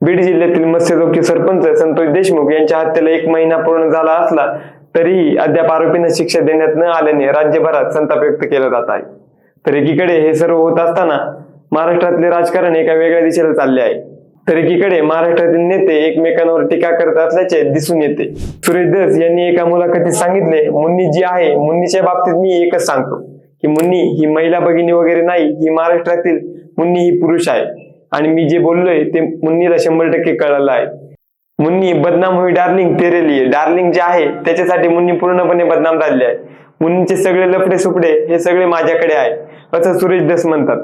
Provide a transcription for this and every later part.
बीड जिल्ह्यातील मत्स्यचौकी सरपंच संतोष देशमुख यांच्या हत्येला एक महिना पूर्ण झाला असला तरीही अद्याप आरोपींना शिक्षा देण्यात न आल्याने राज्यभरात संताप व्यक्त केला जात आहे. तर एकीकडे हे सर्व होत असताना महाराष्ट्रातले राजकारण एका वेगळ्या दिशेला चालले आहे. तर एकीकडे महाराष्ट्रातील नेते एकमेकांवर टीका करत असल्याचे दिसून येते. सुरेश दस यांनी एका मुलाखतीत सांगितले मुन्नी जी आहे मुन्नीच्या बाबतीत मी एकच सांगतो की मुन्नी ही महिला भगिनी वगैरे नाही ही महाराष्ट्रातील मुन्नी ही पुरुष आहे. आणि मी जे बोललोय ते मुन्नीला शंभर टक्के कळालं आहे. मुन्नी बदनाम होई डार्लिंग तेरे लिए डार्लिंग जे आहे त्याच्यासाठी मुन्नी पूर्णपणे बदनाम झालेली आहे. मुन्नीचे सगळे लफडे सुपडे हे सगळे माझ्याकडे आहे. असं सुरेश दस म्हणतात.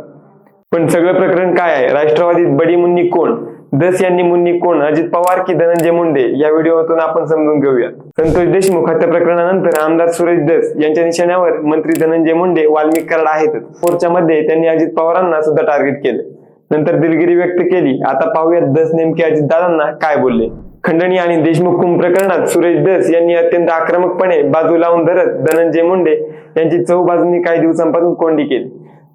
पण सगळं प्रकरण काय आहे? राष्ट्रवादीत बडी मुन्नी कोण? दस यांनी मुन्नी कोण? अजित पवार की धनंजय मुंडे? या व्हिडिओतून आपण समजून घेऊया संतोष देशमुख हत्या प्रकरणानंतर आमदार सुरेश दस यांच्या निशाण्यावर मंत्री धनंजय मुंडे वाल्मिक कराड आहेतच. मोर्चामध्ये त्यांनी अजित पवारांना सुद्धा टार्गेट केले. नंतर दिलगिरी व्यक्त केली. आता पाहूयात दस नेमके अजित दादांना काय बोलले. खंडणी आणि देशमुख कुंभ प्रकरणात सुरेश दस यांनी अत्यंत आक्रमकपणे बाजू लावून धरत धनंजय मुंडे यांची चौबाजूंनी काही दिवसांपासून कोंडी केली.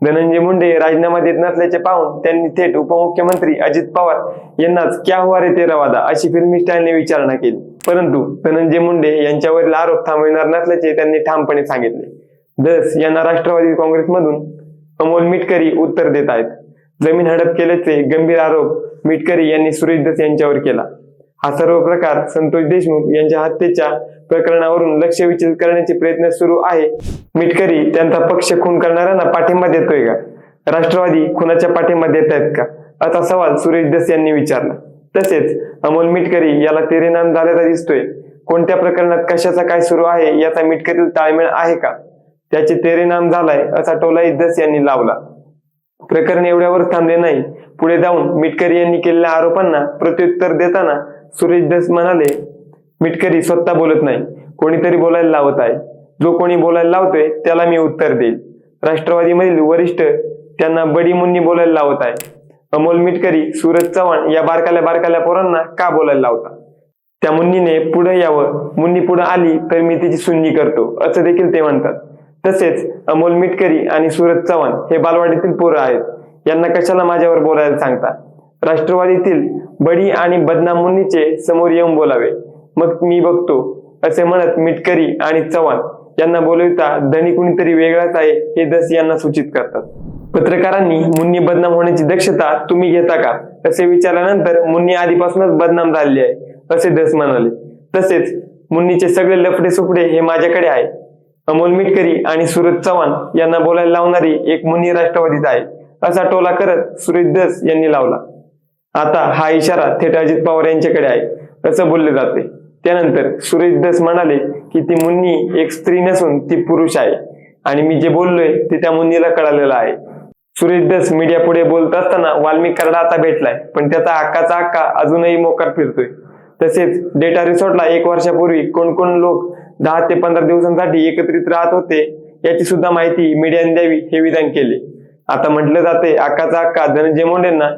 धनंजय मुंडे राजीनामा देत नसल्याचे पाहून त्यांनी थेट उपमुख्यमंत्री अजित पवार यांनाच क्या हुआ रे तेरा वादा अशी फिल्मी स्टाईलने विचारणा केली. परंतु धनंजय मुंडे यांच्यावरील आरोप थांबविणार नसल्याचे त्यांनी ठामपणे सांगितले. दस यांना राष्ट्रवादी काँग्रेसमधून अमोल मिटकरी उत्तर देत आहेत. जमीन हडप केल्याचे गंभीर आरोप मिटकरी यांनी सुरेश दस यांच्यावर केला. हा सर्व प्रकार संतोष देशमुख यांच्या हत्येच्या प्रकरणावरून लक्ष विचलित करण्याचे प्रयत्न सुरू आहे. मिटकरी त्यांचा पक्ष खून करणाऱ्यांना पाठिंबा देतोय का? राष्ट्रवादी खुनाच्या पाठिंबा देत आहेत का? असा सवाल सुरेश दस यांनी विचारला. तसेच अमोल मिटकरी याला तेरे नाम झाल्याचा दिसतोय. कोणत्या प्रकरणात कशाचा काय सुरू आहे याचा मिटकरील ताळमेळ आहे का? त्याचे तेरे नाम झालाय असा टोलाही दस यांनी लावला. प्रकरण एवढ्यावर थांबले नाही. पुढे जाऊन मिटकरी यांनी केलेल्या आरोपांना प्रत्युत्तर देताना सुरेश दस म्हणाले मिटकरी स्वतः बोलत नाही. कोणीतरी बोलायला लावत आहे. जो कोणी बोलायला लावतोय त्याला मी उत्तर देईल. राष्ट्रवादीमधील वरिष्ठ त्यांना बडी मुन्नी बोलायला लावत आहे. अमोल मिटकरी सूरज चव्हाण या बारकाल्या बारकाल्या पोरांना का बोलायला लावता? त्या मुन्नीने पुढे यावं. मुन्नी पुढे आली तर मी तिची सुन्नी करतो. असं देखील ते म्हणतात. तसेच अमोल मिटकरी आणि सूरज चव्हाण हे बालवाडीतील पोरं आहेत. यांना कशाला माझ्यावर बोलायला सांगता? राष्ट्रवादीतील बडी आणि बदनाम समोर येऊन बोलावे. मग मी बघतो असे म्हणत मिटकरी आणि चव्हाण यांना बोलविता धनी कुणीतरी वेगळाच आहे हे दस यांना सूचित करतात. पत्रकारांनी मुन्नी बदनाम होण्याची दक्षता तुम्ही घेता का? असे विचारल्यानंतर मुन्नी आधीपासूनच बदनाम झालेली आहे असे दस म्हणाले. तसेच मुन्नीचे सगळे लफडे सुपडे हे माझ्याकडे आहे. अमोल मिटकरी आणि सुरज चव्हाण यांना बोलायला लावणारी एक मुनी राष्ट्रवादीत आहे असा टोला करत सुरेश दस यांनी लावला. आता हा इशारा थेट अजित पवार यांच्याकडे आहे असं बोलले जाते. त्यानंतर सुरेश दस म्हणाले की ती मुन्नी एक स्त्री नसून ती पुरुष आहे आणि मी जे बोललोय ते त्या मुन्नीला कळालेलं आहे. सुरेश दस मीडिया पुढे बोलत असताना वाल्मिक आता भेटलाय पण त्याचा हक्काचा हक्का अजूनही मोकार फिरतोय. तसेच डेटा रिसॉर्टला एक वर्षापूर्वी कोण कोण लोक दहा ते पंधरा दिवसांसाठी एकत्रित राहत होते याची सुद्धा माहिती मीडियाने द्यावी हे विधान केले. आता म्हटलं जाते अक्काचा अक्का धनंजय मुंडेंना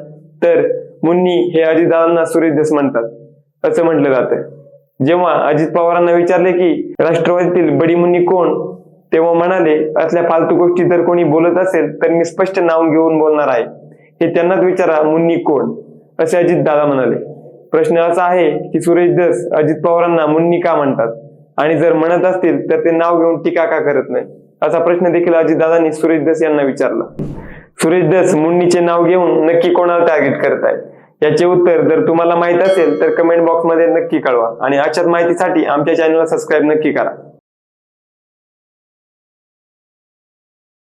तर मुन्नी हे अजितदादांना सुरेश दस म्हणतात. असं म्हटलं जातं. जेव्हा अजित पवारांना विचारले की राष्ट्रवादीतील बडी मुन्नी कोण? तेव्हा म्हणाले असल्या फालतू गोष्टी जर कोणी बोलत असेल तर मी स्पष्ट नाव घेऊन बोलणार आहे. हे त्यांनाच विचारा मुन्नी कोण? असे अजित दादा म्हणाले. प्रश्न असा आहे की सुरेश दस अजित पवारांना मुन्नी का म्हणतात? आणि जर म्हणत असतील तर ते नाव घेऊन टीका का करत नाही? असा प्रश्न देखील अजितदादांनी सुरेश दस यांना विचारला. सुरेश दस मुंडीचे नाव घेऊन नक्की कोणाला टार्गेट करत आहे याचे उत्तर जर तुम्हाला माहीत असेल तर कमेंट बॉक्समध्ये नक्की कळवा. आणि अशाच माहितीसाठी आमच्या चॅनलला सबस्क्राईब नक्की करा.